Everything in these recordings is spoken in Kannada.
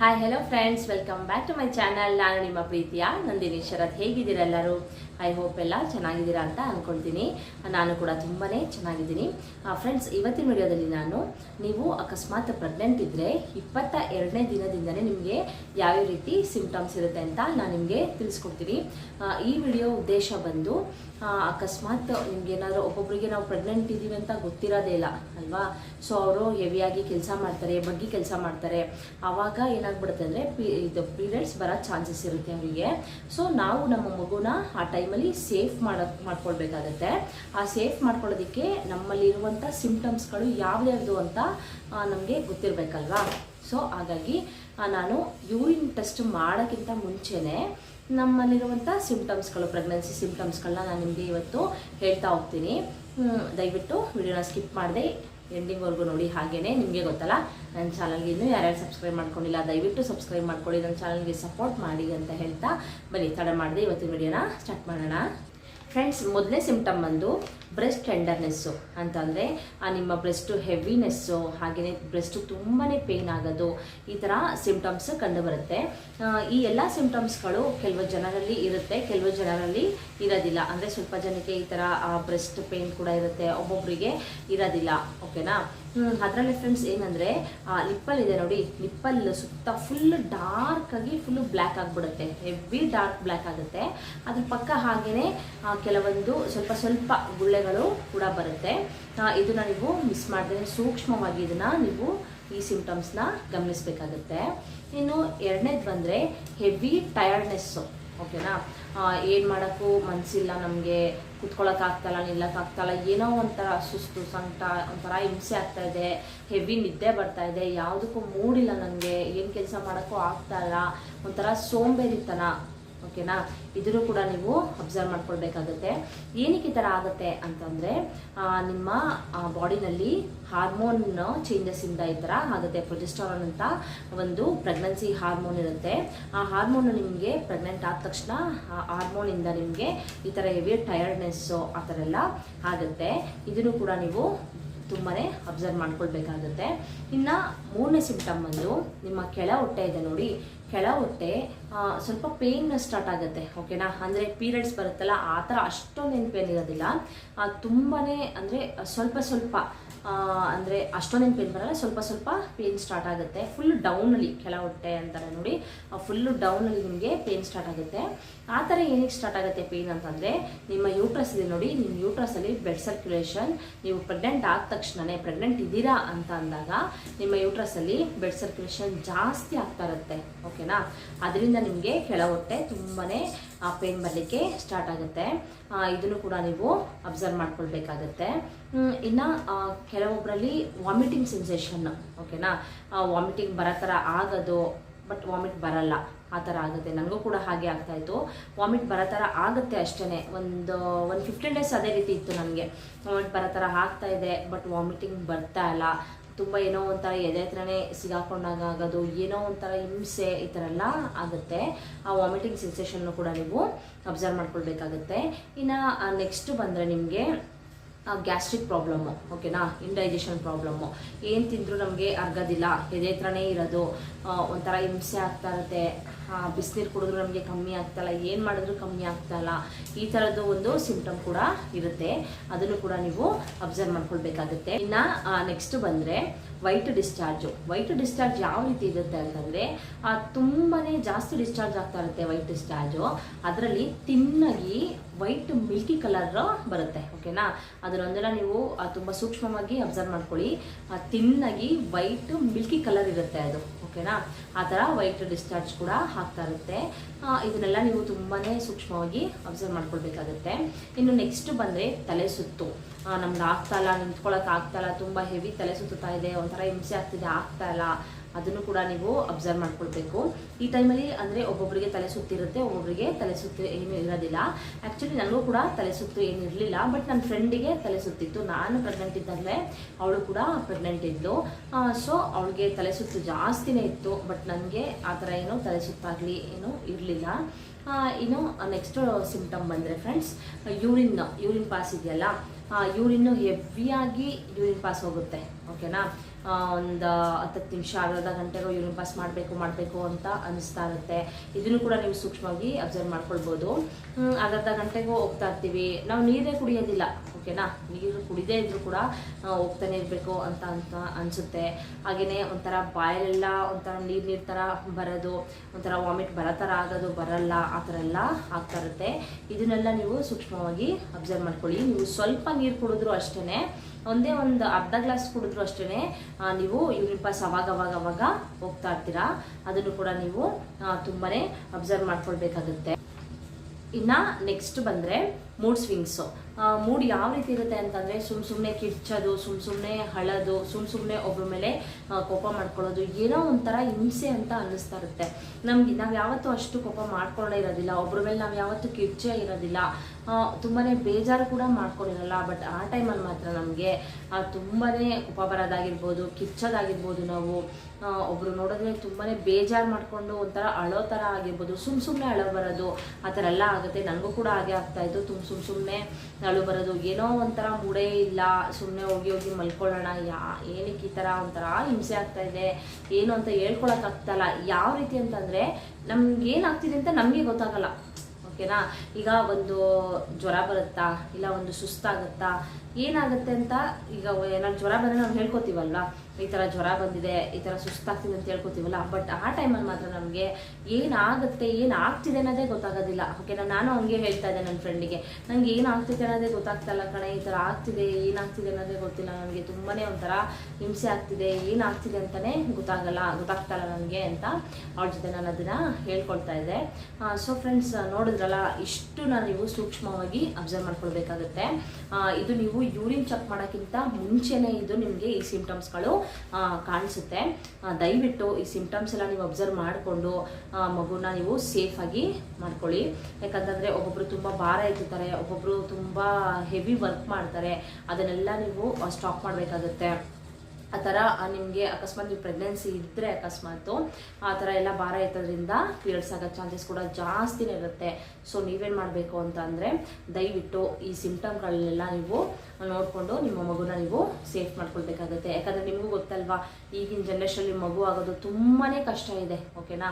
Hi hello friends welcome back to my channel ನಾನು ನಿಮ್ಮ ಪ್ರೀತಿಯ ನಂದಿನಿ ಶರತ್. ಹೇಗಿದ್ದೀರ ಎಲ್ಲರೂ? ಐ ಹೋಪ್ ಎಲ್ಲ ಚೆನ್ನಾಗಿದ್ದೀರಾ ಅಂತ ಅಂದ್ಕೊಳ್ತೀನಿ ನಾನು ಕೂಡ ತುಂಬಾ ಚೆನ್ನಾಗಿದ್ದೀನಿ. ಫ್ರೆಂಡ್ಸ್ ಇವತ್ತಿನ ವಿಡಿಯೋದಲ್ಲಿ ನಾನು ನೀವು ಅಕಸ್ಮಾತ್ ಪ್ರೆಗ್ನೆಂಟ್ ಇದ್ದರೆ ಇಪ್ಪತ್ತ ಎರಡನೇ ದಿನದಿಂದಲೇ ನಿಮಗೆ ಯಾವ್ಯಾವ ರೀತಿ ಸಿಂಪ್ಟಮ್ಸ್ ಇರುತ್ತೆ ಅಂತ ನಾನು ನಿಮಗೆ ತಿಳಿಸ್ಕೊಡ್ತೀನಿ. ಈ ವಿಡಿಯೋ ಉದ್ದೇಶ ಬಂದು ಅಕಸ್ಮಾತ್ ನಿಮ್ಗೆ ಏನಾದರೂ ಒಬ್ಬೊಬ್ಬರಿಗೆ ನಾವು ಪ್ರೆಗ್ನೆಂಟ್ ಇದ್ದೀವಿ ಅಂತ ಗೊತ್ತಿರೋದೇ ಇಲ್ಲ, ಅಲ್ವಾ? ಸೊ ಅವರು ಹೆವಿಯಾಗಿ ಕೆಲಸ ಮಾಡ್ತಾರೆ, ಬಗ್ಗಿ ಕೆಲಸ ಮಾಡ್ತಾರೆ. ಆವಾಗ ಏನಾಗ್ಬಿಡುತ್ತೆ ಅಂದರೆ, ಪಿ, ಇದು ಪೀರಿಯಡ್ಸ್ ಬರೋ ಚಾನ್ಸಸ್ ಇರುತ್ತೆ ಅವರಿಗೆ. ಸೊ ನಾವು ನಮ್ಮ ಮಗುನ ಆ ಟೈಮಲ್ಲಿ ಸೇಫ್ ಮಾಡ, ಮಾಡ್ಕೊಳ್ಬೇಕಾಗತ್ತೆ. ಆ ಸೇಫ್ ಮಾಡ್ಕೊಳ್ಳೋದಕ್ಕೆ ನಮ್ಮಲ್ಲಿರುವಂಥ ಸಿಂಪ್ಟಮ್ಸ್ಗಳು ಯಾವ್ದ್ಯಾವ್ದು ಅಂತ ನಮಗೆ ಗೊತ್ತಿರಬೇಕಲ್ವಾ? ಸೊ ಹಾಗಾಗಿ ನಾನು ಯೂರಿನ್ ಟೆಸ್ಟ್ ಮಾಡೋಕ್ಕಿಂತ ಮುಂಚೆನೇ ನಮ್ಮಲ್ಲಿರುವಂಥ ಸಿಂಪ್ಟಮ್ಸ್ಗಳು ಪ್ರೆಗ್ನೆನ್ಸಿ ಸಿಂಪ್ಟಮ್ಸ್ಗಳನ್ನ ನಾನು ನಿಮಗೆ ಇವತ್ತು ಹೇಳ್ತಾ ಹೋಗ್ತೀನಿ. ದಯವಿಟ್ಟು ವಿಡಿಯೋನ ಸ್ಕಿಪ್ ಮಾಡಿದೆ ಎಂಡಿಂಗ್ವರೆಗೂ ನೋಡಿ ಹಾಗೇ ನಿಮಗೆ ಗೊತ್ತಲ್ಲ ನನ್ನ ಚಾನಲ್ಗೆ ಇನ್ನೂ ಯಾರ್ಯಾರು ಸಬ್ಸ್ಕ್ರೈಬ್ ಮಾಡ್ಕೊಂಡಿಲ್ಲ, ದಯವಿಟ್ಟು ಸಬ್ಸ್ಕ್ರೈಬ್ ಮಾಡ್ಕೊಳ್ಳಿ ನನ್ನ ಚಾನಲ್ಗೆ ಸಪೋರ್ಟ್ ಮಾಡಿ ಅಂತ ಹೇಳ್ತಾ, ಬನ್ನಿ, ತಡ ಮಾಡಿದೆ ಇವತ್ತಿನ ವಿಡಿಯೋನ ಸ್ಟಾರ್ಟ್ ಮಾಡೋಣ. ಫ್ರೆಂಡ್ಸ್ ಮೊದಲನೇ ಸಿಂಪ್ಟಮ್ ಬಂದು ಬ್ರೆಸ್ಟ್ ಟೆಂಡರ್ನೆಸ್ಸು ಅಂತಂದರೆ ನಿಮ್ಮ ಬ್ರೆಸ್ಟು ಹೆವಿನೆಸ್ಸು ಹಾಗೆಯೇ ಬ್ರೆಸ್ಟು ತುಂಬಾ ಪೇಯ್ನ್ ಆಗೋದು ಈ ಥರ ಸಿಮ್ಟಮ್ಸ್ ಕಂಡುಬರುತ್ತೆ ಆ, ಈ ಎಲ್ಲ ಸಿಮ್ಟಮ್ಸ್ಗಳು ಕೆಲವು ಜನರಲ್ಲಿ ಇರುತ್ತೆ ಕೆಲವು ಜನರಲ್ಲಿ ಇರೋದಿಲ್ಲ. ಅಂದರೆ ಸ್ವಲ್ಪ ಜನಕ್ಕೆ ಈ ಥರ ಬ್ರೆಸ್ಟ್ ಪೇಯ್ನ್ ಕೂಡ ಇರುತ್ತೆ ಒಬ್ಬೊಬ್ಬರಿಗೆ ಇರೋದಿಲ್ಲ ಓಕೆನಾ ಅದರಲ್ಲಿ ಫ್ರೆಂಡ್ಸ್ ಏನಂದರೆ ಲಿಪ್ಪಲ್ ಇದೆ ನೋಡಿ ಲಿಪ್ಪಲ್ ಸುತ್ತ ಫುಲ್ ಡಾರ್ಕ್ ಆಗಿ ಫುಲ್ ಬ್ಲ್ಯಾಕ್ ಆಗಿಬಿಡುತ್ತೆ ಹೆವಿ ಡಾರ್ಕ್ ಬ್ಲ್ಯಾಕ್ ಆಗುತ್ತೆ. ಅದ್ರ ಪಕ್ಕ ಹಾಗೆಯೇ ಕೆಲವೊಂದು ಸ್ವಲ್ಪ ಸ್ವಲ್ಪ ಗುಳ್ಳೆಗಳು ಕೂಡ ಬರುತ್ತೆ. ಇದನ್ನ ನೀವು ಮಿಸ್ ಮಾಡಿದ್ರೆ ಸೂಕ್ಷ್ಮವಾಗಿ ಇದನ್ನ ನೀವು ಈ ಸಿಂಪ್ಟಮ್ಸ್ನ ಗಮನಿಸಬೇಕಾಗುತ್ತೆ. ಇನ್ನು ಎರಡನೇದು ಬಂದರೆ ಹೆವಿ ಟಯರ್ಡ್ನೆಸ್ಸು ಓಕೆನಾ ಏನು ಮಾಡೋಕ್ಕೂ ಮನಸ್ಸಿಲ್ಲ ನಮಗೆ ಕುತ್ಕೊಳ್ಳೋಕ್ಕಾಗ್ತಲ್ಲ ನಿಲ್ಲಕ್ಕಾಗ್ತಲ್ಲ ಏನೋ ಒಂಥರ ಸುಸ್ತು ಸಂಕಟ ಒಂಥರ ಹಿಂಸೆ ಆಗ್ತಾ ಇದೆ ಹೆವಿ ನಿದ್ದೆ ಬರ್ತಾ ಇದೆ, ಯಾವುದಕ್ಕೂ ಮೂಡಿಲ್ಲ ನನಗೆ ಏನು ಕೆಲಸ ಮಾಡೋಕ್ಕೂ ಆಗ್ತಾ ಇಲ್ಲ, ಒಂಥರ ಸೋಂಬೇರಿತನ. ಓಕೆನಾ? ಇದನ್ನು ಕೂಡ ನೀವು ಅಬ್ಸರ್ವ್ ಮಾಡ್ಕೊಳ್ಬೇಕಾಗುತ್ತೆ. ಏನಕ್ಕೆ ಈ ಥರ ಆಗುತ್ತೆ ಅಂತಂದರೆ ನಿಮ್ಮ ಬಾಡಿನಲ್ಲಿ ಹಾರ್ಮೋನ್ ಚೇಂಜಸ್ ಇಂದ ಈ ಥರ ಆಗುತ್ತೆ. ಪ್ರೊಜೆಸ್ಟ್ರಾನ್ ಅಂತ ಒಂದು ಪ್ರೆಗ್ನೆನ್ಸಿ ಹಾರ್ಮೋನ್ ಇರುತ್ತೆ. ಆ ಹಾರ್ಮೋನು ನಿಮಗೆ ಪ್ರೆಗ್ನೆಂಟ್ ಆದ ತಕ್ಷಣ, ಆ ಹಾರ್ಮೋನಿಂದ ನಿಮಗೆ ಈ ಥರ ಹೆವಿ ಟಯರ್ಡ್ನೆಸ್ಸು ಆ ಥರ ಎಲ್ಲ ಆಗುತ್ತೆ. ಇದನ್ನು ಕೂಡ ನೀವು ತುಂಬಾ ಅಬ್ಸರ್ವ್ ಮಾಡ್ಕೊಳ್ಬೇಕಾಗುತ್ತೆ. ಇನ್ನು ಮೂರನೇ ಸಿಂಪ್ಟಮ್ ಬಂದು ನಿಮ್ಮ ಕೆಳ ಹೊಟ್ಟೆ ಇದೆ ನೋಡಿ. ಕೆಳ ಹೊಟ್ಟೆ ಸ್ವಲ್ಪ ಪೇಯ್ನ್ ಸ್ಟಾರ್ಟ್ ಆಗುತ್ತೆ ಓಕೆನಾ ಅಂದರೆ ಪೀರಿಯಡ್ಸ್ ಬರುತ್ತಲ್ಲ, ಆ ಥರ ಅಷ್ಟೊಂದೇನು ಪೇನ್ ಇರೋದಿಲ್ಲ. ತುಂಬಾ ಅಂದರೆ ಸ್ವಲ್ಪ ಸ್ವಲ್ಪ ಅಂದರೆ ಅಷ್ಟೊಂದೇನು ಪೇನ್ ಬರಲ್ಲ, ಸ್ವಲ್ಪ ಸ್ವಲ್ಪ ಪೇನ್ ಸ್ಟಾರ್ಟ್ ಆಗುತ್ತೆ. ಫುಲ್ ಡೌನಲ್ಲಿ ಕೆಳ ಹೊಟ್ಟೆ ಅಂತಾರೆ ನೋಡಿ ಫುಲ್ಲು ಡೌನಲ್ಲಿ ನಿಮಗೆ ಪೇನ್ ಸ್ಟಾರ್ಟ್ ಆಗುತ್ತೆ. ಆ ಥರ ಏನಕ್ಕೆ ಸ್ಟಾರ್ಟ್ ಆಗುತ್ತೆ ಪೇನ್ ಅಂತಂದರೆ, ನಿಮ್ಮ ಯೂಟ್ರಸ್ ಇದೆ ನೋಡಿ, ನಿಮ್ಮ ಯೂಟ್ರಸಲ್ಲಿ ಬ್ಲಡ್ ಸರ್ಕ್ಯುಲೇಷನ್ ನೀವು ಪ್ರೆಗ್ನೆಂಟ್ ಆದ ತಕ್ಷಣನೇ ಪ್ರೆಗ್ನೆಂಟ್ ಇದ್ದೀರಾ ಅಂತ ಅಂದಾಗ, ನಿಮ್ಮ ಯೂಟ್ರಸಲ್ಲಿ ಬ್ಲಡ್ ಸರ್ಕ್ಯುಲೇಷನ್ ಜಾಸ್ತಿ ಆಗ್ತಾ ಇರುತ್ತೆ ಓಕೆನಾ ಅದರಿಂದ ನಿಮಗೆ ಕೆಳ ಹೊಟ್ಟೆ ತುಂಬಾ ಪೇನ್ ಬರಲಿಕ್ಕೆ ಸ್ಟಾರ್ಟ್ ಆಗುತ್ತೆ. ಇದನ್ನು ಕೂಡ ನೀವು ಅಬ್ಸರ್ವ್ ಮಾಡ್ಕೊಳ್ಬೇಕಾಗತ್ತೆ. ಇನ್ನು ಕೆಲವೊಬ್ಬರಲ್ಲಿ ವಾಮಿಟಿಂಗ್ ಸೆನ್ಸೇಷನ್ ಓಕೆನಾ ವಾಮಿಟಿಂಗ್ ಬರೋ ಥರ ಆಗೋದು ಬಟ್ ವಾಮಿಟ್ ಬರಲ್ಲ, ಆ ಥರ ಆಗುತ್ತೆ. ನನಗೂ ಕೂಡ ಹಾಗೆ ಆಗ್ತಾಯಿತ್ತು ವಾಮಿಟ್ ಬರೋ ಥರ ಆಗುತ್ತೆ ಅಷ್ಟೇ ಒಂದು ಒಂದು ಫಿಫ್ಟೀನ್ ಡೇಸ್ ಅದೇ ರೀತಿ ಇತ್ತು ನನಗೆ. ವಾಮಿಟ್ ಬರೋ ಥರ ಆಗ್ತಾಯಿದೆ ಬಟ್ ವಾಮಿಟಿಂಗ್ ಬರ್ತಾ ಇಲ್ಲ. ತುಂಬ ಏನೋ ಒಂಥರ ಎದೆ ಹತ್ರನೇ ಸಿಗಾಕೊಂಡಾಗ ಆಗೋದು, ಏನೋ ಒಂಥರ ಹಿಂಸೆ ಈ ಥರ ಎಲ್ಲ ಆಗುತ್ತೆ. ಆ ವಾಮಿಟಿಂಗ್ ಸೆನ್ಸೇಷನ್ನು ಕೂಡ ನೀವು ಅಬ್ಸರ್ವ್ ಮಾಡ್ಕೊಳ್ಬೇಕಾಗುತ್ತೆ. ಇನ್ನು ನೆಕ್ಸ್ಟ್ ಬಂದರೆ ನಿಮಗೆ ಗ್ಯಾಸ್ಟ್ರಿಕ್ ಪ್ರಾಬ್ಲಮ್ಮು ಓಕೆನಾ ಇಂಡೈಜೆಷನ್ ಪ್ರಾಬ್ಲಮ್ಮು ಏನು ತಿಂದರೂ ನಮಗೆ ಅರ್ಗದಿಲ್ಲ. ಎದೆ ಹತ್ರನೇ ಇರೋದು ಒಂಥರ ಹಿಂಸೆ ಆಗ್ತಾ ಇರುತ್ತೆ. ಬಿಸಿನೀರು ಕುಡಿದ್ರು ನಮಗೆ ಕಮ್ಮಿ ಆಗ್ತಾಯಿಲ್ಲ ಏನು ಮಾಡಿದ್ರು ಕಮ್ಮಿ ಆಗ್ತಾಯಿಲ್ಲ ಈ ಥರದ್ದು ಒಂದು ಸಿಂಪ್ಟಮ್ ಕೂಡ ಇರುತ್ತೆ. ಅದನ್ನು ಕೂಡ ನೀವು ಅಬ್ಸರ್ವ್ ಮಾಡ್ಕೊಳ್ಬೇಕಾಗುತ್ತೆ. ಇನ್ನು ನೆಕ್ಸ್ಟ್ ಬಂದರೆ ವೈಟ್ ಡಿಸ್ಚಾರ್ಜು ವೈಟ್ ಡಿಸ್ಚಾರ್ಜ್ ಯಾವ ರೀತಿ ಇರುತ್ತೆ ಅಂತಂದರೆ ತುಂಬಾ ಜಾಸ್ತಿ ಡಿಸ್ಚಾರ್ಜ್ ಆಗ್ತಾ ಇರುತ್ತೆ ವೈಟ್ ಡಿಸ್ಚಾರ್ಜು ಅದರಲ್ಲಿ ತಿನ್ನಾಗಿ ವೈಟ್ ಮಿಲ್ಕಿ ಕಲರ್ ಬರುತ್ತೆ ಓಕೆನಾ ಅದರೊಂದೆಲ್ಲ ನೀವು ತುಂಬ ಸೂಕ್ಷ್ಮವಾಗಿ ಅಬ್ಸರ್ವ್ ಮಾಡ್ಕೊಳ್ಳಿ. ತಿನ್ನಾಗಿ ವೈಟ್ ಮಿಲ್ಕಿ ಕಲರ್ ಇರುತ್ತೆ ಅದು ಓಕೆನಾ ಆ ಥರ ವೈಟ್ ಡಿಸ್ಚಾರ್ಜ್ ಕೂಡ ಆಗ್ತಾ ಇರುತ್ತೆ. ಇದನ್ನೆಲ್ಲ ನೀವು ತುಂಬಾ ಸೂಕ್ಷ್ಮವಾಗಿ ಅಬ್ಸರ್ವ್ ಮಾಡ್ಕೊಳ್ಬೇಕಾಗುತ್ತೆ. ಇನ್ನು ನೆಕ್ಸ್ಟ್ ಬಂದರೆ ತಲೆ ಸುತ್ತು. ನಮ್ಗೆ ಆಗ್ತಾ ಇಲ್ಲ ನಿಂತ್ಕೊಳ್ಳೋಕೆ ಆಗ್ತಾ ಇಲ್ಲ, ತುಂಬ ಹೆವಿ ತಲೆ ಸುತ್ತುತ್ತಾ ಇದೆ, ಒಂಥರ ಹಿಂಸೆ ಆಗ್ತಿದೆ, ಆಗ್ತಾ ಇಲ್ಲ. ಅದನ್ನು ಕೂಡ ನೀವು ಅಬ್ಸರ್ವ್ ಮಾಡ್ಕೊಳ್ಬೇಕು. ಈ ಟೈಮಲ್ಲಿ ಅಂದರೆ ಒಬ್ಬೊಬ್ಬರಿಗೆ ತಲೆ ಸುತ್ತಿರುತ್ತೆ ಒಬ್ಬೊಬ್ಬರಿಗೆ ತಲೆ ಸುತ್ತು ಏನು ಇರೋದಿಲ್ಲ. ಆ್ಯಕ್ಚುಲಿ ನನಗೂ ಕೂಡ ತಲೆ ಸುತ್ತು ಏನು ಇರಲಿಲ್ಲ ಬಟ್ ನನ್ನ ಫ್ರೆಂಡಿಗೆ ತಲೆ ಸುತ್ತಿತ್ತು. ನಾನು ಪ್ರೆಗ್ನೆಂಟ್ ಇದ್ದಾಗಲೇ ಅವಳು ಕೂಡ ಪ್ರೆಗ್ನೆಂಟ್ ಇದ್ಲು. ಸೊ ಅವಳಿಗೆ ತಲೆ ಸುತ್ತು ಜಾಸ್ತಿನೇ ಇತ್ತು ಬಟ್ ನನಗೆ ಆ ಥರ ಏನು ತಲೆ ಸುತ್ತಾಗಲಿ ಏನು ಇರಲಿಲ್ಲ. ಇನ್ನು ನೆಕ್ಸ್ಟ್ ಸಿಂಪ್ಟಮ್ ಬಂದರೆ ಫ್ರೆಂಡ್ಸ್ ಯೂರಿನ್ ಯೂರಿನ್ ಪಾಸ್ ಇದೆಯಲ್ಲ ಯೂರಿನ್ನು ಹೆವಿಯಾಗಿ ಯೂರಿನ್ ಪಾಸ್ ಹೋಗುತ್ತೆ ಓಕೆನಾ ಒಂದು ಹತ್ತತ್ತು ನಿಮಿಷ, ಅರ್ಧ ಗಂಟೆಗೂ ಯೂರಿನ್ ಪಾಸ್ ಮಾಡಬೇಕು ಮಾಡಬೇಕು ಅಂತ ಅನಿಸ್ತಾ ಇರುತ್ತೆ. ಇದನ್ನು ಕೂಡ ನೀವು ಸೂಕ್ಷ್ಮವಾಗಿ ಅಬ್ಸರ್ವ್ ಮಾಡ್ಕೊಳ್ಬೋದು. ಅರ್ಧ ಗಂಟೆಗೂ ಹೋಗ್ತಾ ಇರ್ತೀವಿ. ನಾವು ನೀರೇ ಕುಡಿಯೋದಿಲ್ಲ ಓಕೆನಾ ನೀರು ಕುಡಿದೇ ಇದ್ರೂ ಕೂಡ ಹೋಗ್ತಾನೆ ಇರಬೇಕು ಅಂತ ಅಂತ ಅನಿಸುತ್ತೆ. ಹಾಗೆಯೇ ಒಂಥರ ಬಾಯಲೆಲ್ಲ ಒಂಥರ ನೀರು ನೀರು ಥರ ಬರೋದು, ಒಂಥರ ವಾಮಿಟ್ ಬರೋ ಥರ ಆಗೋದು, ಬರಲ್ಲ, ಆ ಥರ ಎಲ್ಲ ಆಗ್ತಾ ಇರುತ್ತೆ. ಇದನ್ನೆಲ್ಲ ನೀವು ಸೂಕ್ಷ್ಮವಾಗಿ ಅಬ್ಸರ್ವ್ ಮಾಡ್ಕೊಳ್ಳಿ. ನೀವು ಸ್ವಲ್ಪ ನೀರು ಕುಡಿದ್ರು ಅಷ್ಟೇ ಒಂದೇ ಒಂದು ಅರ್ಧ ಗ್ಲಾಸ್ ಕುಡಿದ್ರು ಅಷ್ಟೇ ನೀವು ಯೂರಿನ್ ಅವಾಗ ಅವಾಗ ಅವಾಗ ಹೋಗ್ತಾ ಇರ್ತೀರಾ? ಅದನ್ನು ಕೂಡ ನೀವು ತುಂಬಾ ಅಬ್ಸರ್ವ್ ಮಾಡ್ಕೊಳ್ಬೇಕಾಗುತ್ತೆ. ಇನ್ನು ನೆಕ್ಸ್ಟ್ ಬಂದರೆ ಮೂಡ್ ಸ್ವಿಂಗ್ಸು ಮೂಡ್ ಯಾವ ರೀತಿ ಇರುತ್ತೆ ಅಂತಂದರೆ ಸುಮ್ ಸುಮ್ಮನೆ ಕಿಡ್ಚೋದು ಸುಮ್ಮ ಸುಮ್ಮನೆ ಹಳದು ಸುಮ್ ಸುಮ್ಮನೆ ಒಬ್ಬರ ಮೇಲೆ ಕೋಪ ಮಾಡ್ಕೊಳ್ಳೋದು, ಏನೋ ಒಂಥರ ಹಿಂಸೆ ಅಂತ ಅನ್ನಿಸ್ತಾ ಇರುತ್ತೆ. ನಮ್ಗೆ ನಾವು ಯಾವತ್ತೂ ಅಷ್ಟು ಕೋಪ ಮಾಡ್ಕೊಳ್ಳೇ ಇರೋದಿಲ್ಲ ಒಬ್ಬರ ಮೇಲೆ ನಾವು ಯಾವತ್ತೂ ಕಿರ್ಚೇ ಇರೋದಿಲ್ಲ. ತುಂಬಾ ಬೇಜಾರು ಕೂಡ ಮಾಡ್ಕೊಂಡಿರಲ್ಲ, ಬಟ್ ಆ ಟೈಮಲ್ಲಿ ಮಾತ್ರ ನಮಗೆ ತುಂಬಾ ಕೋಪ ಬರೋದಾಗಿರ್ಬೋದು, ಕಿರ್ಚೋದಾಗಿರ್ಬೋದು ನಾವು ಒಬ್ಬರು ನೋಡಿದ್ರೆ ತುಂಬಾ ಬೇಜಾರು ಮಾಡ್ಕೊಂಡು ಒಂಥರ ಅಳೋ ಥರ ಆಗಿರ್ಬೋದು, ಸುಮ್ ಸುಮ್ಮನೆ ಅಳೋ ಬರೋದು, ಆ ಥರ ಎಲ್ಲ ಆಗುತ್ತೆ. ನನಗೂ ಕೂಡ ಹಾಗೆ ಆಗ್ತಾಯಿತ್ತು ತುಂಬ ಸುಮ್ಮ ಸುಮ್ಮನೆ ಅಳು ಬರೋದು, ಏನೋ ಒಂಥರ ಮೂಡೇ ಇಲ್ಲ ಸುಮ್ಮನೆ ಹೋಗಿ ಹೋಗಿ ಮಲ್ಕೊಳ್ಳೋಣ, ಯಾ, ಏನಕ್ಕೆ ಈ ಥರ ಒಂಥರ ಹಿಂಸೆ ಆಗ್ತಾ ಇದೆ, ಏನು ಅಂತ ಹೇಳ್ಕೊಳಕ್ಕಾಗ್ತಲ್ಲ, ಯಾವ ರೀತಿ ಅಂತಂದರೆ ನಮ್ಗೆ ಏನಾಗ್ತಿದೆ ಅಂತ ನಮಗೆ ಗೊತ್ತಾಗಲ್ಲ, ಓಕೆನಾ? ಈಗ ಒಂದು ಜ್ವರ ಬರುತ್ತಾ, ಇಲ್ಲ ಒಂದು ಸುಸ್ತಾಗುತ್ತಾ ಏನಾಗುತ್ತೆ ಅಂತ ಈಗ ಏನಾದ್ರು ಜ್ವರ ಬಂದರೆ ನಾವು ಹೇಳ್ಕೊತೀವಲ್ವಾ? ಈ ಥರ ಜ್ವರ ಬಂದಿದೆ, ಈ ಥರ ಸುಸ್ತಾಗ್ತಿದೆ ಅಂತ ಹೇಳ್ಕೊತೀವಲ್ಲ? ಬಟ್ ಆ ಟೈಮಲ್ಲಿ ಮಾತ್ರ ನಮಗೆ ಏನಾಗುತ್ತೆ, ಏನಾಗ್ತಿದೆ ಅನ್ನೋದೇ ಗೊತ್ತಾಗೋದಿಲ್ಲ. ಓಕೆ ನಾನು ಹಂಗೆ ಹೇಳ್ತಾ ಇದ್ದೆ ನನ್ನ ಫ್ರೆಂಡಿಗೆ ನಂಗೆ ಏನಾಗ್ತಿದೆ ಅನ್ನೋದೇ ಗೊತ್ತಾಗ್ತಲ್ಲ ಕಣೆ. ಈ ಥರ ಆಗ್ತಿದೆ, ಏನಾಗ್ತಿದೆ ಅನ್ನೋದೇ ಗೊತ್ತಿಲ್ಲ ನನಗೆ ತುಂಬಾ ಒಂಥರ ಹಿಂಸೆ ಆಗ್ತಿದೆ, ಏನಾಗ್ತಿದೆ ಅಂತಲೇ ಗೊತ್ತಾಗಲ್ಲ ಗೊತ್ತಾಗ್ತಲ್ಲ ನನಗೆ ಅಂತ ಅವ್ರ ಜೊತೆ ನಾನು ಅದನ್ನು ಹೇಳ್ಕೊಳ್ತಾ ಇದ್ದೆ. ಸೊ ಫ್ರೆಂಡ್ಸ್ ನೋಡಿದ್ರಲ್ಲ, ಇಷ್ಟು ನಾನು ನೀವು ಸೂಕ್ಷ್ಮವಾಗಿ ಅಬ್ಸರ್ವ್ ಮಾಡ್ಕೊಳ್ಬೇಕಾಗುತ್ತೆ. ಇದು ನೀವು ಯೂರಿನ್ ಚೆಕ್ ಮಾಡೋಕ್ಕಿಂತ ಮುಂಚೆನೇ ಇದು ನಿಮಗೆ ಈ ಸಿಂಪ್ಟಮ್ಸ್ಗಳು ಕಾಣಿಸುತ್ತೆ. ದಯವಿಟ್ಟು ಈ ಸಿಂಪ್ಟಮ್ಸ್ ಎಲ್ಲ ನೀವು ಅಬ್ಸರ್ವ್ ಮಾಡಿಕೊಂಡು ಮಗುನ ನೀವು ಸೇಫಾಗಿ ಮಾಡ್ಕೊಳ್ಳಿ. ಯಾಕಂತಂದರೆ ಒಬ್ಬೊಬ್ಬರು ತುಂಬ ಭಾರ ಎತ್ತುತ್ತಾರೆ ಒಬ್ಬೊಬ್ಬರು ತುಂಬ ಹೆವಿ ವರ್ಕ್ ಮಾಡ್ತಾರೆ. ಅದನ್ನೆಲ್ಲ ನೀವು ಸ್ಟಾಪ್ ಮಾಡಬೇಕಾಗುತ್ತೆ. ಆ ಥರ ನಿಮಗೆ ಅಕಸ್ಮಾತ್ ನೀವು ಪ್ರೆಗ್ನೆನ್ಸಿ ಇದ್ದರೆ ಅಕಸ್ಮಾತು ಆ ಥರ ಎಲ್ಲ ಭಾರ ಎತ್ತೋದ್ರಿಂದ ಪೀರಿಯಡ್ಸ್ ಆಗೋ ಚಾನ್ಸಸ್ ಕೂಡ ಜಾಸ್ತಿನೇ ಇರುತ್ತೆ. ಸೊ ನೀವೇನು ಮಾಡಬೇಕು ಅಂತ ಅಂದರೆ ದಯವಿಟ್ಟು ಈ ಸಿಂಪ್ಟಮ್ಗಳನ್ನೆಲ್ಲ ನೀವು ನೋಡಿಕೊಂಡು ನಿಮ್ಮ ಮಗುನ ನೀವು ಸೇಫ್ ಮಾಡ್ಕೊಳ್ಬೇಕಾಗುತ್ತೆ. ಯಾಕಂದರೆ ನಿಮಗೂ ಗೊತ್ತಲ್ವಾ, ಈಗಿನ ಜನ್ರೇಷನಲ್ಲಿ ಮಗು ಆಗೋದು ತುಂಬಾ ಕಷ್ಟ ಇದೆ ಓಕೆನಾ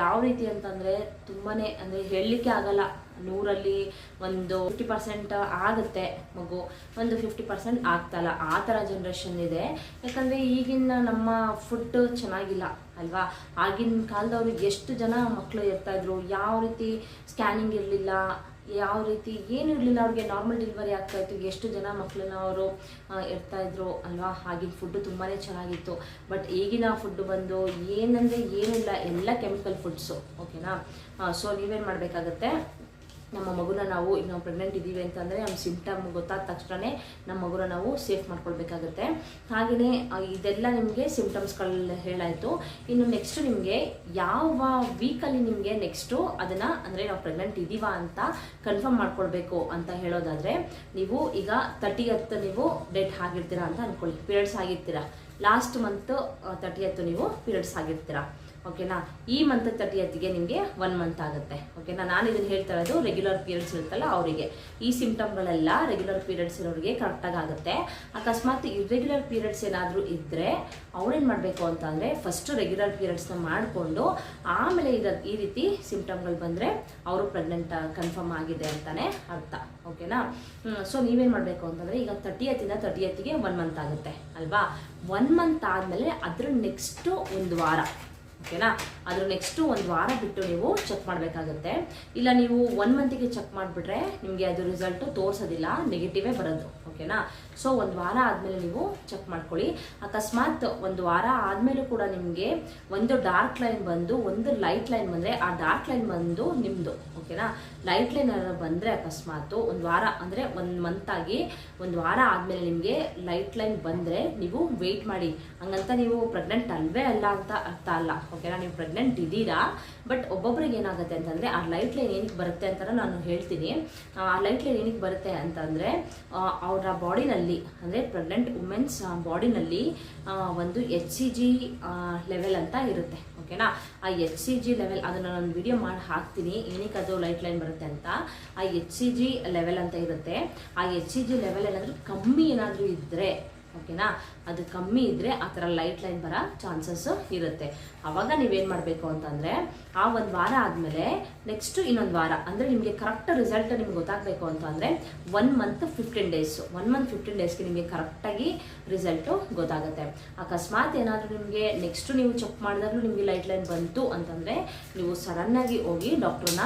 ಯಾವ ರೀತಿ ಅಂತಂದರೆ ತುಂಬಾ ಅಂದರೆ ಹೇಳಲಿಕ್ಕೆ ಆಗಲ್ಲ. ನೂರಲ್ಲಿ ಒಂದು ಫಿಫ್ಟಿ ಪರ್ಸೆಂಟ್ ಆಗುತ್ತೆ ಮಗು, ಒಂದು ಫಿಫ್ಟಿ ಪರ್ಸೆಂಟ್ ಆಗ್ತಲ್ಲ ಆ ಥರ ಜನ್ರೇಷನ್ ಇದೆ. ಯಾಕಂದರೆ ಈಗಿನ ನಮ್ಮ ಫುಡ್ ಚೆನ್ನಾಗಿಲ್ಲ, ಅಲ್ವಾ? ಆಗಿನ ಕಾಲದವ್ರಿಗೆ ಎಷ್ಟು ಜನ ಮಕ್ಕಳು ಇರ್ತಾಯಿದ್ರು ಯಾವ ರೀತಿ ಸ್ಕ್ಯಾನಿಂಗ್ ಇರಲಿಲ್ಲ ಯಾವ ರೀತಿ ಏನು ಇರಲಿಲ್ಲ, ಅವ್ರಿಗೆ ನಾರ್ಮಲ್ ಡೆಲಿವರಿ ಆಗ್ತಾಯಿತ್ತು ಎಷ್ಟು ಜನ ಮಕ್ಕಳನ್ನ ಅವರು ಇರ್ತಾಯಿದ್ರು ಅಲ್ವಾ? ಆಗಿನ ಫುಡ್ಡು ತುಂಬಾ ಚೆನ್ನಾಗಿತ್ತು. ಬಟ್ ಈಗಿನ ಫುಡ್ ಬಂದು ಏನಂದರೆ ಏನಿಲ್ಲ, ಎಲ್ಲ ಕೆಮಿಕಲ್ ಫುಡ್ಸು ಓಕೆನಾ ಸೊ ನೀವೇನು ಮಾಡಬೇಕಾಗತ್ತೆ? ನಮ್ಮ ಮಗುನ ನಾವು ಈಗ ನಾವು ಪ್ರೆಗ್ನೆಂಟ್ ಇದ್ದೀವಿ ಅಂತಂದರೆ ನಮ್ಮ ಸಿಂಪ್ಟಮ್ ಗೊತ್ತಾದ ತಕ್ಷಣ ನಮ್ಮ ಮಗುನ ನಾವು ಸೇಫ್ ಮಾಡ್ಕೊಳ್ಬೇಕಾಗುತ್ತೆ. ಹಾಗೆಯೇ ಇದೆಲ್ಲ ನಿಮಗೆ ಸಿಂಪ್ಟಮ್ಸ್ಗಳು ಹೇಳಾಯಿತು. ಇನ್ನು ನೆಕ್ಸ್ಟ್ ನಿಮಗೆ ಯಾವ ವೀಕಲ್ಲಿ ನಿಮಗೆ ನೆಕ್ಸ್ಟು ಅದನ್ನು ಅಂದರೆ ನಾವು ಪ್ರೆಗ್ನೆಂಟ್ ಇದ್ದೀವಾ ಅಂತ ಕನ್ಫರ್ಮ್ ಮಾಡ್ಕೊಳ್ಬೇಕು ಅಂತ ಹೇಳೋದಾದರೆ, ನೀವು ಈಗ ತರ್ಟಿ ಹತ್ತು ನೀವು ಡೇಟ್ ಆಗಿರ್ತೀರಾ ಅಂತ ಅಂದ್ಕೊಳ್ಳಿ ಪೀರಿಯಡ್ಸ್ ಆಗಿರ್ತೀರಾ. ಲಾಸ್ಟ್ ಮಂತ್ ತರ್ಟಿ ಹತ್ತು ನೀವು ಪೀರಿಯಡ್ಸ್ ಆಗಿರ್ತೀರಾ. ಓಕೆನಾ? ಈ ಮಂತ್ ತರ್ಟಿಯತ್ತಿಗೆ ನಿಮಗೆ ಒನ್ ಮಂತ್ ಆಗುತ್ತೆ. ಓಕೆನಾ? ನಾನು ಇದನ್ನು ಹೇಳ್ತಾ ಇರೋದು ರೆಗ್ಯುಲರ್ ಪೀರಿಯಡ್ಸ್ ಇರುತ್ತಲ್ಲ ಅವರಿಗೆ. ಈ ಸಿಂಪ್ಟಮ್ಗಳೆಲ್ಲ ರೆಗ್ಯುಲರ್ ಪೀರಿಯಡ್ಸ್ ಇರೋರಿಗೆ ಕರೆಕ್ಟಾಗಿ ಆಗುತ್ತೆ. ಅಕಸ್ಮಾತ್ ಇರ್ರೆಗ್ಯುಲರ್ ಪೀರಿಯಡ್ಸ್ ಏನಾದರೂ ಇದ್ದರೆ ಅವ್ರೇನು ಮಾಡಬೇಕು ಅಂತಂದರೆ ಫಸ್ಟು ರೆಗ್ಯುಲರ್ ಪೀರಿಯಡ್ಸ್ನ ಮಾಡಿಕೊಂಡು ಆಮೇಲೆ ಇರೋ ಈ ರೀತಿ ಸಿಂಪ್ಟಮ್ಗಳು ಬಂದರೆ ಅವರು ಪ್ರೆಗ್ನೆಂಟ್ ಕನ್ಫರ್ಮ್ ಆಗಿದೆ ಅಂತಲೇ ಅರ್ಥ. ಓಕೆನಾ? ಸೊ ನೀವೇನು ಮಾಡಬೇಕು ಅಂತಂದರೆ ಈಗ ತರ್ಟಿಯತ್ತಿಂದ ತರ್ಟಿಯತ್ತಿಗೆ ಒನ್ ಮಂತ್ ಆಗುತ್ತೆ, ಅಲ್ವಾ? ಒನ್ ಮಂತ್ ಆದಮೇಲೆ ಅದರ ನೆಕ್ಸ್ಟು ಒಂದು ವಾರ. ಓಕೆನಾ? ಅದ್ರ ನೆಕ್ಸ್ಟು ಒಂದು ವಾರ ಬಿಟ್ಟು ನೀವು ಚೆಕ್ ಮಾಡಬೇಕಾಗುತ್ತೆ. ಇಲ್ಲ ನೀವು ಒನ್ ಮಂತಿಗೆ ಚೆಕ್ ಮಾಡಿಬಿಟ್ರೆ ನಿಮಗೆ ಅದು ರಿಸಲ್ಟು ತೋರಿಸೋದಿಲ್ಲ ನೆಗೆಟಿವೇ ಬರೋದು, ಓಕೆನಾ? ಸೊ ಒಂದು ವಾರ ಆದಮೇಲೆ ನೀವು ಚೆಕ್ ಮಾಡ್ಕೊಳ್ಳಿ. ಅಕಸ್ಮಾತ್ ಒಂದು ವಾರ ಆದಮೇಲೂ ಕೂಡ ನಿಮಗೆ ಒಂದು ಡಾರ್ಕ್ ಲೈನ್ ಬಂದು, ಒಂದು ಲೈಟ್ ಲೈನ್ ಬಂದರೆ ಆ ಡಾರ್ಕ್ ಲೈನ್ ಬಂದು ನಿಮ್ಮದು ಓಕೆನಾ? ಲೈಟ್ ಲೈನ್ ಏನಾದ್ರು ಬಂದರೆ ಅಕಸ್ಮಾತು ಒಂದು ವಾರ, ಅಂದರೆ ಒಂದು ಆಗಿ ಒಂದು ವಾರ ಆದಮೇಲೆ ನಿಮಗೆ ಲೈಟ್ ಲೈನ್ ಬಂದರೆ ನೀವು ವೆಯ್ಟ್ ಮಾಡಿ. ಹಂಗಂತ ನೀವು ಪ್ರೆಗ್ನೆಂಟ್ ಅಲ್ವೇ ಅಲ್ಲ ಅಂತ ಅರ್ಥ ಅಲ್ಲ. ಓಕೆನಾ ನೀವು ಪ್ರೆಗ್ನೆಂಟ್ ಇದ್ದೀರಾ ಬಟ್ ಒಬ್ಬೊಬ್ರಿಗೆ ಏನಾಗುತ್ತೆ ಅಂತಂದರೆ, ಆ ಲೈಟ್ ಲೈನ್ ಏನಕ್ಕೆ ಬರುತ್ತೆ ಅಂತ ನಾನು ಹೇಳ್ತೀನಿ. ಆ ಲೈಟ್ ಲೈನ್ ಏನಕ್ಕೆ ಬರುತ್ತೆ ಅಂತಂದರೆ ಅವರ ಬಾಡಿನಲ್ಲಿ ಅಂದರೆ ಪ್ರೆಗ್ನೆಂಟ್ ವುಮೆನ್ಸ್ ಬಾಡಿನಲ್ಲಿ ಒಂದು ಎಚ್ ಸಿ ಜಿ ಲೆವೆಲ್ ಅಂತ ಇರುತ್ತೆ. ಓಕೆನಾ ಆ ಎಚ್ ಸಿ ಜಿ ಲೆವೆಲ್ ಅದನ್ನು ನಾನು ವಿಡಿಯೋ ಮಾಡಿ ಹಾಕ್ತೀನಿ. ಏನಕ್ಕೆ ಅದು ಲೈಟ್ ಲೈನ್ ಬರುತ್ತೆ ಅಂತ? ಆ ಎಚ್ ಸಿ ಜಿ ಲೆವೆಲ್ ಅಂತ ಇರುತ್ತೆ. ಆ ಎಚ್ ಸಿ ಜಿ ಲೆವೆಲ್ ಏನಾದರೂ ಕಮ್ಮಿ ಏನಾದರೂ ಇದ್ದರೆ ಓಕೆನಾ? ಅದು ಕಮ್ಮಿ ಇದ್ದರೆ ಆ ಥರ ಲೈಟ್ ಲೈನ್ ಬರೋ ಚಾನ್ಸಸ್ ಇರುತ್ತೆ. ಆವಾಗ ನೀವೇನು ಮಾಡಬೇಕು ಅಂತಂದರೆ, ಆ ಒಂದು ವಾರ ಆದಮೇಲೆ ನೆಕ್ಸ್ಟು ಇನ್ನೊಂದು ವಾರ, ಅಂದರೆ ನಿಮಗೆ ಕರೆಕ್ಟ್ ರಿಸಲ್ಟ್ ನಿಮ್ಗೆ ಗೊತ್ತಾಗಬೇಕು ಅಂತಂದರೆ one month fifteen days one month fifteen ಡೇಸ್ಗೆ ನಿಮಗೆ ಕರೆಕ್ಟಾಗಿ ರಿಸಲ್ಟು ಗೊತ್ತಾಗುತ್ತೆ. ಅಕಸ್ಮಾತ್ ಏನಾದರೂ ನಿಮಗೆ ನೆಕ್ಸ್ಟು ನೀವು ಚೆಕ್ ಮಾಡಿದಾಗಲೂ ನಿಮಗೆ ಲೈಟ್ ಲೈನ್ ಬಂತು ಅಂತಂದರೆ, ನೀವು ಸಡನ್ನಾಗಿ ಹೋಗಿ ಡಾಕ್ಟ್ರನ್ನ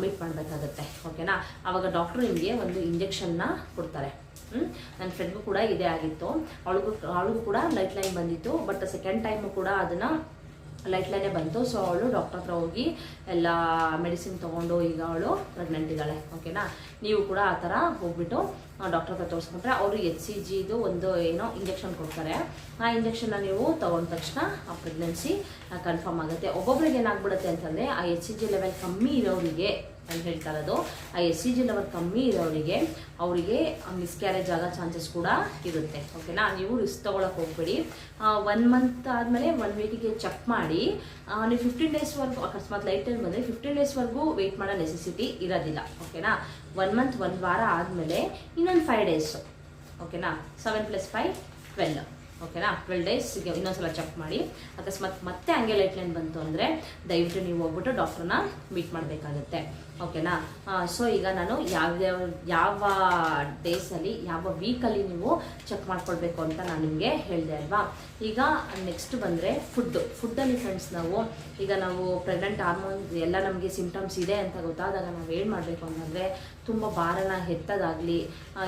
ಮೀಟ್ ಮಾಡಬೇಕಾಗತ್ತೆ. ಓಕೆನಾ? ಆವಾಗ ಡಾಕ್ಟ್ರು ನಿಮಗೆ ಒಂದು ಇಂಜೆಕ್ಷನ್ನ ಕೊಡ್ತಾರೆ? ನನ್ನ ಫ್ರೆಂಡ್ಗೂ ಕೂಡ ಇದೇ ಆಗಿತ್ತು. ಅವಳಿಗೂ ಅವಳಿಗೂ ಕೂಡ ಲೈಟ್ ಲೈನ್ ಬಂದಿತ್ತು ಬಟ್ ಸೆಕೆಂಡ್ ಟೈಮು ಕೂಡ ಅದನ್ನು ಲೈಟ್ ಲೈನೇ ಬಂತು. ಸೊ ಅವಳು ಡಾಕ್ಟರ್ ಹತ್ರ ಹೋಗಿ ಎಲ್ಲ ಮೆಡಿಸಿನ್ ತೊಗೊಂಡು ಈಗ ಅವಳು ಪ್ರೆಗ್ನೆಂಟ್ ಇದ್ದಾಳೆ. ಓಕೆನಾ ನೀವು ಕೂಡ ಆ ಥರ ಹೋಗ್ಬಿಟ್ಟು ಡಾಕ್ಟರ್ ಹತ್ರ ತೋರಿಸ್ಕೊಂಡ್ರೆ ಅವರು ಎಚ್ ಸಿ ಜಿದು ಒಂದು ಏನೋ ಇಂಜೆಕ್ಷನ್ ಕೊಡ್ತಾರೆ. ಆ ಇಂಜೆಕ್ಷನ್ನ ನೀವು ತೊಗೊಂಡ ತಕ್ಷಣ ಆ ಪ್ರೆಗ್ನೆನ್ಸಿ ಕನ್ಫರ್ಮ್ ಆಗುತ್ತೆ. ಒಬ್ಬೊಬ್ರಿಗೆ ಏನಾಗ್ಬಿಡುತ್ತೆ ಅಂತಂದರೆ, ಆ ಎಚ್ ಸಿ ಜಿ ಲೆವೆಲ್ ಕಮ್ಮಿ ಇರೋರಿಗೆ ಅಂತ ಹೇಳ್ತಾ ಇರೋದು. ಆ ಎಸ್ ಸಿ ಜಿ ಲೆವೆಲ್ ಕಮ್ಮಿ ಇರೋರಿಗೆ ಅವರಿಗೆ ಮಿಸ್ಕ್ಯಾರೇಜ್ ಆಗೋ ಚಾನ್ಸಸ್ ಕೂಡ ಇರುತ್ತೆ. ಓಕೆನಾ ನೀವು ರಿಸ್ಕ್ ತೊಗೊಳಕ್ಕೆ ಹೋಗ್ಬೇಡಿ. ಒನ್ ಮಂತ್ ಆದಮೇಲೆ ಒನ್ ವೀಕಿಗೆ ಚೆಕ್ ಮಾಡಿ. ನೀವು ಫಿಫ್ಟೀನ್ ಡೇಸ್ವರೆಗೂ ಅಕಸ್ಮಾತ್ ಲೈಟ್ ಟೈಮ್ ಬಂದರೆ ಫಿಫ್ಟೀನ್ ಡೇಸ್ವರೆಗೂ ವೆಯ್ಟ್ ಮಾಡೋ ನೆಸೆಸಿಟಿ ಇರೋದಿಲ್ಲ. ಓಕೆನಾ ಒನ್ ಮಂತ್ ಒಂದು ವಾರ ಆದಮೇಲೆ ಇನ್ನೊಂದು ಫೈವ್ ಡೇಸು ಓಕೆನಾ ಸೆವೆನ್ ಪ್ಲಸ್ ಫೈವ್ ಟ್ವೆಲ್ ಓಕೆನಾ ಟ್ವೆಲ್ ಡೇಸ್ಗೆ ಇನ್ನೊಂದ್ಸಲ ಚೆಕ್ ಮಾಡಿ. ಅಕಸ್ಮಾತ್ ಮತ್ತೆ ಹಂಗೆ ಲೈಟ್ ಲೈನ್ ಬಂತು ಅಂದರೆ ದಯವಿಟ್ಟು ನೀವು ಹೋಗ್ಬಿಟ್ಟು ಡಾಕ್ಟ್ರನ್ನ ಮೀಟ್ ಮಾಡಬೇಕಾಗುತ್ತೆ. ಓಕೆನಾ? ಸೊ ಈಗ ನಾನು ಯಾವ್ಯಾವ ಯಾವ ಡೇಸಲ್ಲಿ ಯಾವ ವೀಕಲ್ಲಿ ನೀವು ಚೆಕ್ ಮಾಡ್ಕೊಳ್ಬೇಕು ಅಂತ ನಾನು ನಿಮಗೆ ಹೇಳಿದೆ ಅಲ್ವಾ? ಈಗ ನೆಕ್ಸ್ಟ್ ಬಂದರೆ ಫುಡ್ಡು ಫುಡ್ಡಲ್ಲಿ ಫ್ರೆಂಡ್ಸ್ ನಾವು, ಈಗ ನಾವು ಪ್ರೆಗ್ನೆಂಟ್ ಹಾರ್ಮೋನ್ ಎಲ್ಲ ನಮಗೆ ಸಿಂಟಮ್ಸ್ ಇದೆ ಅಂತ ಗೊತ್ತಾದಾಗ ನಾವು ಏನು ಮಾಡಬೇಕು ಅಂತಂದರೆ ತುಂಬ ಭಾರನ ಎತ್ತದಾಗಲಿ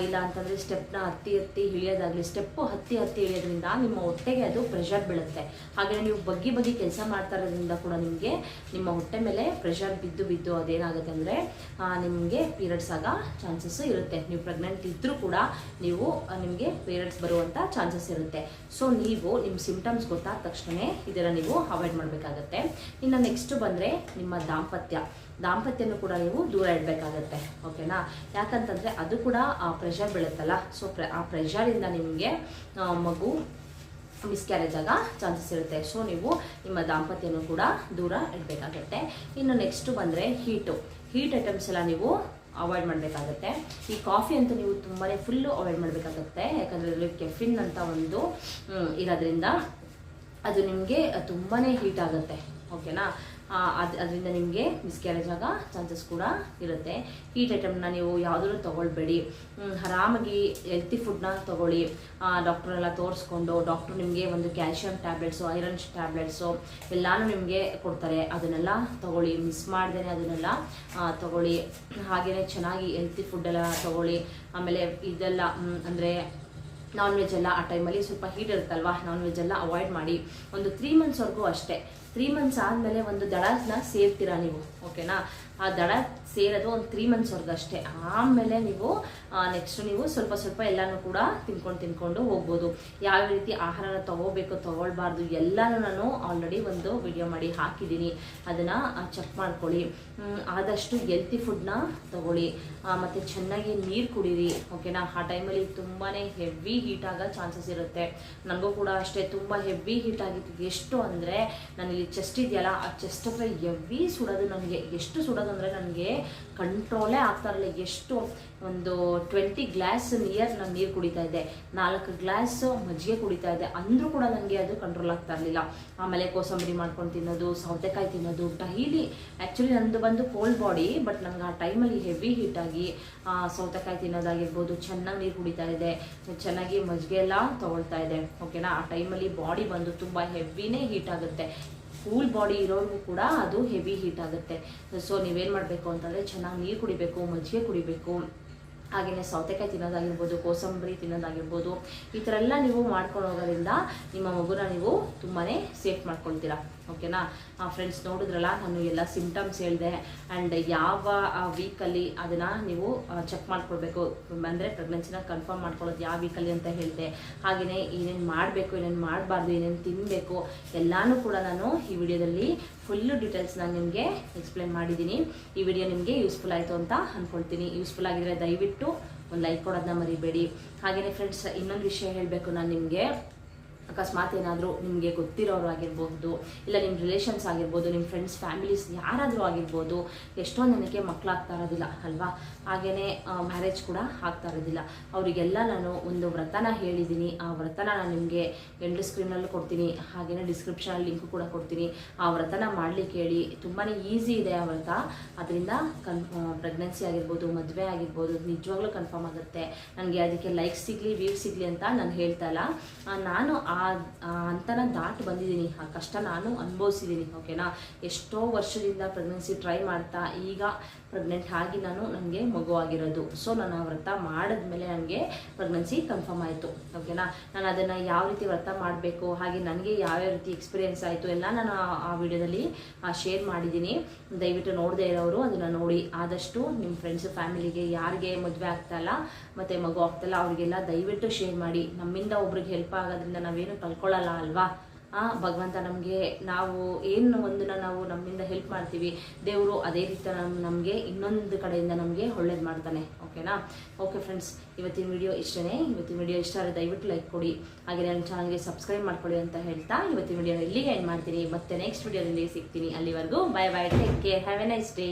ಇಲ್ಲ ಅಂತಂದರೆ ಸ್ಟೆಪ್ನ ಹತ್ತಿ ಹತ್ತಿ ಇಳಿಯೋದಾಗಲಿ ಸ್ಟೆಪ್ಪು ಹತ್ತಿ ಹತ್ತಿ ಇಳಿಯೋದ್ರಿಂದ ನಿಮ್ಮ ಹೊಟ್ಟೆಗೆ ಅದು ಪ್ರೆಷರ್ ಬೀಳುತ್ತೆ. ಹಾಗೆ ನೀವು ಬಗ್ಗಿ ಬಗ್ಗಿ ಕೆಲಸ ಮಾಡ್ತಾ ಇರೋದ್ರಿಂದ ಕೂಡ ನಿಮಗೆ ನಿಮ್ಮ ಹೊಟ್ಟೆ ಮೇಲೆ ಪ್ರೆಷರ್ ಬಿದ್ದು ಬಿದ್ದು ಅದೇನಾಗುತ್ತೆ ಅಂದರೆ ನಿಮಗೆ ಪೀರಿಯಡ್ಸ್ ಆಗ ಚಾನ್ಸಸ್ ಇರುತ್ತೆ. ನೀವು ಪ್ರೆಗ್ನೆಂಟ್ ಇದ್ದರೂ ಕೂಡ ನೀವು ನಿಮಗೆ ಪೀರಿಯಡ್ಸ್ ಬರುವಂಥ ಚಾನ್ಸಸ್ ಇರುತ್ತೆ. ಸೊ ನೀವು ನಿಮ್ಮ ಸಿಂಪ್ಟಮ್ಸ್ ಗೊತ್ತಾದ ತಕ್ಷಣ ಇದನ್ನು ನೀವು ಅವಾಯ್ಡ್ ಮಾಡಬೇಕಾಗತ್ತೆ. ಇನ್ನು ನೆಕ್ಸ್ಟ್ ಬಂದರೆ ನಿಮ್ಮ ದಾಂಪತ್ಯ. ದಾಂಪತ್ಯನೂ ಕೂಡ ನೀವು ದೂರ ಇಡಬೇಕಾಗತ್ತೆ. ಓಕೆನಾ ಯಾಕಂತಂದರೆ ಅದು ಕೂಡ ಆ ಪ್ರೆಷರ್ ಬೀಳುತ್ತಲ್ಲ. ಸೊ ಪ್ರ ಆ ಪ್ರೆಷರಿಂದ ನಿಮಗೆ ಆ, ಮಗು ಮಿಸ್ಕ್ಯಾರೇಜ್ ಆಗ ಚಾನ್ಸಸ್ ಇರುತ್ತೆ. ಸೊ ನೀವು ನಿಮ್ಮ ದಾಂಪತ್ಯನೂ ಕೂಡ ದೂರ ಇಡಬೇಕಾಗತ್ತೆ. ಇನ್ನು ನೆಕ್ಸ್ಟು ಬಂದರೆ ಹೀಟು ಹೀಟ್ ಐಟಮ್ಸ್ ಎಲ್ಲ ನೀವು ಅವಾಯ್ಡ್ ಮಾಡಬೇಕಾಗತ್ತೆ. ಈ ಕಾಫಿ ಅಂತೂ ನೀವು ತುಂಬಾ ಫುಲ್ಲು ಅವಾಯ್ಡ್ ಮಾಡಬೇಕಾಗತ್ತೆ. ಯಾಕಂದರೆ ಅದರಲ್ಲಿ ಕೆಫಿನ್ ಅಂತ ಒಂದು ಇರೋದ್ರಿಂದ ಅದು ನಿಮಗೆ ತುಂಬಾ ಹೀಟ್ ಆಗುತ್ತೆ. ಓಕೆನಾ? ಅದು, ಅದರಿಂದ ನಿಮಗೆ ಮಿಸ್ಕ್ಯಾರೇಜ್ ಆಗ ಚಾನ್ಸಸ್ ಕೂಡ ಇರುತ್ತೆ. ಹೀಟ್ ಐಟಮ್ನ ನೀವು ಯಾವುದೂ ತೊಗೊಳ್ಬೇಡಿ. ಆರಾಮಾಗಿ ಹೆಲ್ತಿ ಫುಡ್ನ ತೊಗೊಳ್ಳಿ. ಡಾಕ್ಟ್ರೆಲ್ಲ ತೋರಿಸ್ಕೊಂಡು ಡಾಕ್ಟ್ರು ನಿಮಗೆ ಒಂದು ಕ್ಯಾಲ್ಶಿಯಂ ಟ್ಯಾಬ್ಲೆಟ್ಸು ಐರನ್ ಟ್ಯಾಬ್ಲೆಟ್ಸು ಎಲ್ಲಾನು ನಿಮಗೆ ಕೊಡ್ತಾರೆ. ಅದನ್ನೆಲ್ಲ ತೊಗೊಳ್ಳಿ. ಮಿಸ್ ಮಾಡ್ದೇ ಅದನ್ನೆಲ್ಲ ತೊಗೊಳ್ಳಿ. ಹಾಗೆಯೇ ಚೆನ್ನಾಗಿ ಹೆಲ್ತಿ ಫುಡ್ಡೆಲ್ಲ ತೊಗೊಳ್ಳಿ. ಆಮೇಲೆ ಇದೆಲ್ಲ ಅಂದರೆ ನಾನ್ ವೆಜ್ ಎಲ್ಲ ಆ ಟೈಮಲ್ಲಿ ಸ್ವಲ್ಪ ಹೀಟ್ ಇರುತ್ತಲ್ವಾ? ನಾನ್ ವೆಜ್ ಎಲ್ಲ ಅವಾಯ್ಡ್ ಮಾಡಿ. ಒಂದು ತ್ರೀ ಮಂತ್ಸ್ವರೆಗೂ ಅಷ್ಟೇ. ತ್ರೀ ಮಂತ್ಸ್ ಆದಮೇಲೆ ಒಂದು ದಡನ ಸೇರ್ತೀರಾ ನೀವು? ಓಕೆನಾ ಆ ದಡ ಸೇರೋದು ಒಂದು ತ್ರೀ ಮಂತ್ಸ್ವರೆಗೂ ಅಷ್ಟೇ. ಆಮೇಲೆ ನೀವು ನೆಕ್ಸ್ಟ್ ನೀವು ಸ್ವಲ್ಪ ಸ್ವಲ್ಪ ಎಲ್ಲನೂ ಕೂಡ ತಿನ್ಕೊಂಡು ತಿನ್ಕೊಂಡು ಹೋಗ್ಬೋದು. ಯಾವ ರೀತಿ ಆಹಾರನ ತಗೋಬೇಕು, ತಗೊಳ್ಬಾರ್ದು ಎಲ್ಲನೂ ನಾನು ಆಲ್ರೆಡಿ ಒಂದು ವಿಡಿಯೋ ಮಾಡಿ ಹಾಕಿದ್ದೀನಿ. ಅದನ್ನು ಚೆಕ್ ಮಾಡ್ಕೊಳ್ಳಿ. ಆದಷ್ಟು ಹೆಲ್ತಿ ಫುಡ್ನ ತಗೊಳ್ಳಿ. ಮತ್ತು ಚೆನ್ನಾಗಿ ನೀರು ಕುಡೀರಿ ಓಕೆನಾ ಆ ಟೈಮಲ್ಲಿ ತುಂಬಾ ಹೆವಿ ಹೀಟ್ ಆಗೋ ಚಾನ್ಸಸ್ ಇರುತ್ತೆ. ನನಗೂ ಕೂಡ ಅಷ್ಟೇ, ತುಂಬ ಹೆವಿ ಹೀಟ್ ಆಗಿತ್ತು. ಎಷ್ಟು ಅಂದರೆ ನನಗೆ ಚೆಸ್ಟ್ ಇದೆಯಲ್ಲ, ಆ ಚೆಸ್ಟ್ ಹತ್ರ ಹೆವಿ ಸುಡೋದು ನನಗೆ. ಎಷ್ಟು ಸುಡೋದು ಅಂದರೆ ನನಗೆ ಕಂಟ್ರೋಲೇ ಆಗ್ತಾ ಇರಲಿಲ್ಲ ಎಷ್ಟು ಒಂದು ಟ್ವೆಂಟಿ ಗ್ಲಾಸ್ ನಿಯರ್ ನಾನು ನೀರು ಕುಡಿತಾ ಇದ್ದೆ ನಾಲ್ಕು ಗ್ಲಾಸ್ ಮಜ್ಜಿಗೆ ಕುಡಿತಾ ಇದ್ದೆ ಅಂದರೂ ಕೂಡ ನನಗೆ ಅದು ಕಂಟ್ರೋಲ್ ಆಗ್ತಾ ಇರಲಿಲ್ಲ. ಆಮೇಲೆ ಕೋಸಂಬರಿ ಮಾಡ್ಕೊಂಡು ತಿನ್ನೋದು, ಸೌತೆಕಾಯಿ ತಿನ್ನೋದು ಡೈಲಿ ಆ್ಯಕ್ಚುಲಿ ನಂದು ಬಂದು ಕೋಲ್ಡ್ ಬಾಡಿ ಬಟ್ ನನಗೆ ಆ ಟೈಮಲ್ಲಿ ಹೆವಿ ಹೀಟಾಗಿ ಸೌತೆಕಾಯಿ ತಿನ್ನೋದಾಗಿರ್ಬೋದು, ಚೆನ್ನಾಗಿ ನೀರು ಕುಡಿತಾ ಇದೆ, ಚೆನ್ನಾಗಿ ಮಜ್ಜಿಗೆ ಎಲ್ಲ ತೊಗೊಳ್ತಾ ಇದೆ. ಓಕೆನಾ ಆ ಟೈಮಲ್ಲಿ ಬಾಡಿ ಬಂದು ತುಂಬ ಹೆವಿನೇ ಹೀಟ್ ಆಗುತ್ತೆ. ಕೂಲ್ ಬಾಡಿ ಇರೋರಿಗೂ ಕೂಡ ಅದು ಹೆವಿ ಹೀಟ್ ಆಗುತ್ತೆ. ಸೊ ನೀವೇನು ಮಾಡಬೇಕು ಅಂತಂದರೆ ಚೆನ್ನಾಗಿ ನೀರು ಕುಡಿಬೇಕು, ಮಜ್ಜಿಗೆ ಕುಡಿಬೇಕು. ಹಾಗೆಯೇ ಸೌತೆಕಾಯಿ ತಿನ್ನೋದಾಗಿರ್ಬೋದು, ಕೋಸಂಬರಿ ತಿನ್ನೋದಾಗಿರ್ಬೋದು, ಈ ಥರ ಎಲ್ಲ ನೀವು ಮಾಡ್ಕೊಂಡು ಹೋಗೋದ್ರಿಂದ ನಿಮ್ಮ ಮಗುನ ನೀವು ತುಂಬಾ ಸೇಫ್ ಮಾಡ್ಕೊಳ್ತೀರಾ. ಓಕೆನಾ? ಫ್ರೆಂಡ್ಸ್ ನೋಡಿದ್ರಲ್ಲ, ನಾನು ಎಲ್ಲ ಸಿಂಟಮ್ಸ್ ಹೇಳಿದೆ. ಆ್ಯಂಡ್ ಯಾವ ವೀಕಲ್ಲಿ ಅದನ್ನು ನೀವು ಚೆಕ್ ಮಾಡ್ಕೊಳ್ಬೇಕು. ಅಂದರೆ ಪ್ರೆಗ್ನೆನ್ಸಿನ ಕನ್ಫರ್ಮ್ ಮಾಡ್ಕೊಳ್ಳೋದು ಯಾವ ವೀಕಲ್ಲಿ ಅಂತ ಹೇಳಿದೆ. ಹಾಗೆಯೇ ಏನೇನು ಮಾಡಬೇಕು, ಏನೇನು ಮಾಡಬಾರ್ದು, ಏನೇನು ತಿನ್ನಬೇಕು ಎಲ್ಲನೂ ಕೂಡ ನಾನು ಈ ವಿಡಿಯೋದಲ್ಲಿ ಫುಲ್ಲು ಡೀಟೇಲ್ಸ್ ನಾನು ನಿಮಗೆ ಎಕ್ಸ್ಪ್ಲೇನ್ ಮಾಡಿದ್ದೀನಿ. ಈ ವಿಡಿಯೋ ನಿಮಗೆ ಯೂಸ್ಫುಲ್ ಆಯಿತು ಅಂತ ಅಂದ್ಕೊಳ್ತೀನಿ ಯೂಸ್ಫುಲ್ ಆಗಿದ್ರೆ ದಯವಿಟ್ಟು ಒಂದು ಲೈಕ್ ಕೊಡೋದನ್ನ ಮರಿಬೇಡಿ. ಹಾಗೆಯೇ ಫ್ರೆಂಡ್ಸ್ ಇನ್ನೊಂದು ವಿಷಯ ಹೇಳಬೇಕು ನಾನು ನಿಮಗೆ. ಅಕಸ್ಮಾತ್ ಏನಾದರೂ ನಿಮಗೆ ಗೊತ್ತಿರೋರು ಆಗಿರ್ಬೋದು ಇಲ್ಲ ನಿಮ್ಮ ರಿಲೇಷನ್ಸ್ ಆಗಿರ್ಬೋದು ನಿಮ್ಮ ಫ್ರೆಂಡ್ಸ್ ಫ್ಯಾಮಿಲೀಸ್ ಯಾರಾದರೂ ಆಗಿರ್ಬೋದು ಎಷ್ಟೋ ನನಗೆ ಮಕ್ಕಳಾಗ್ತಾ ಇರೋದಿಲ್ಲ, ಅಲ್ವಾ? ಹಾಗೆಯೇ ಮ್ಯಾರೇಜ್ ಕೂಡ ಆಗ್ತಾ ಇರೋದಿಲ್ಲ. ಅವರಿಗೆಲ್ಲ ನಾನು ಒಂದು ವ್ರತನ ಹೇಳಿದ್ದೀನಿ ಆ ವ್ರತನ ನಾನು ನಿಮಗೆ ಎಂಡ್ ಸ್ಕ್ರೀನಲ್ಲೂ ಕೊಡ್ತೀನಿ. ಹಾಗೆಯೇ ಡಿಸ್ಕ್ರಿಪ್ಷನಲ್ಲಿ ಲಿಂಕ್ ಕೂಡ ಕೊಡ್ತೀನಿ. ಆ ವ್ರತನ ಮಾಡಲಿಕ್ಕೆ ಹೇಳಿ ತುಂಬಾ ಈಸಿ ಇದೆ ಆ ವ್ರತ. ಅದರಿಂದ ಕನ್ ಪ್ರೆಗ್ನೆನ್ಸಿ ಆಗಿರ್ಬೋದು, ಮದುವೆ ಆಗಿರ್ಬೋದು ನಿಜವಾಗ್ಲೂ ಕನ್ಫರ್ಮ್ ಆಗುತ್ತೆ. ನನಗೆ ಅದಕ್ಕೆ ಲೈಕ್ ಸಿಗಲಿ ವ್ಯೂಸ್ ಸಿಗಲಿ ಅಂತ ನಾನು ಹೇಳ್ತಾ ಇಲ್ಲ. ನಾನು ಆ ಹಂತನ ದಾಟಿ ಬಂದಿದ್ದೀನಿ. ಆ ಕಷ್ಟ ನಾನು ಅನುಭವಿಸಿದ್ದೀನಿ ಓಕೆನಾ ಎಷ್ಟೋ ವರ್ಷದಿಂದ ಪ್ರೆಗ್ನೆನ್ಸಿ ಟ್ರೈ ಮಾಡ್ತಾ, ಈಗ ಪ್ರೆಗ್ನೆಂಟ್ ಆಗಿ ನಾನು ನನಗೆ ಮಗು ಆಗಿರೋದು. ಸೊ ನಾನು ಆ ವ್ರತ ಮಾಡಿದ್ಮೇಲೆ ನನಗೆ ಪ್ರೆಗ್ನೆನ್ಸಿ ಕನ್ಫರ್ಮ್ ಆಯಿತು. ಓಕೆನಾ ನಾನು ಅದನ್ನು ಯಾವ ರೀತಿ ವ್ರತ ಮಾಡಬೇಕು, ಹಾಗೆ ನನಗೆ ಯಾವ್ಯಾವ ರೀತಿ ಎಕ್ಸ್ಪೀರಿಯೆನ್ಸ್ ಆಯಿತು ಎಲ್ಲ ನಾನು ಆ- ವಿಡಿಯೋದಲ್ಲಿ ಶೇರ್ ಮಾಡಿದ್ದೀನಿ. ದಯವಿಟ್ಟು ನೋಡದೇ ಇರೋರು ಅದನ್ನು ನೋಡಿ. ಆದಷ್ಟು ನಿಮ್ಮ ಫ್ರೆಂಡ್ಸ್ ಫ್ಯಾಮಿಲಿಗೆ ಯಾರಿಗೆ ಮದುವೆ ಆಗ್ತಾಯಿಲ್ಲ ಮತ್ತು ಮಗು ಆಗ್ತಾಯಿಲ್ಲ ಅವರಿಗೆಲ್ಲ ದಯವಿಟ್ಟು ಶೇರ್ ಮಾಡಿ. ನಮ್ಮಿಂದ ಒಬ್ರಿಗೆ ಹೆಲ್ಪ್ ಆಗೋದ್ರಿಂದ ನಾವೇನು ಕಳ್ಕೊಳ್ಳಲ್ಲ ಅಲ್ವಾ? ಆ ಭಗವಂತ ನಮಗೆ ನಾವು ಏನು ಒಂದನ್ನ ನಾವು ನಮ್ಮಿಂದ ಹೆಲ್ಪ್ ಮಾಡ್ತೀವಿ, ದೇವರು ಅದೇ ರೀತಿ ನಮ್ಮ ನಮಗೆ ಇನ್ನೊಂದು ಕಡೆಯಿಂದ ನಮಗೆ ಒಳ್ಳೇದು ಮಾಡ್ತಾನೆ. ಓಕೆನಾ ಓಕೆ ಫ್ರೆಂಡ್ಸ್ ಇವತ್ತಿನ ವಿಡಿಯೋ ಇಷ್ಟನೇ. ಇವತ್ತಿನ ವಿಡಿಯೋ ಇಷ್ಟ ಆದರೆ ದಯವಿಟ್ಟು ಲೈಕ್ ಕೊಡಿ. ಹಾಗೆ ನನ್ನ ಚಾನಲ್ಗೆ ಸಬ್ಸ್ಕ್ರೈಬ್ ಮಾಡ್ಕೊಳ್ಳಿ ಅಂತ ಹೇಳ್ತಾ ಇವತ್ತಿನ ವಿಡಿಯೋ ಇಲ್ಲಿಗೆ ಎಂಡ್ ಮಾಡ್ತೀನಿ. ಮತ್ತೆ ನೆಕ್ಸ್ಟ್ ವಿಡಿಯೋದಲ್ಲಿ ಸಿಗ್ತೀನಿ. ಅಲ್ಲಿವರೆಗೂ bye bye take care have a nice day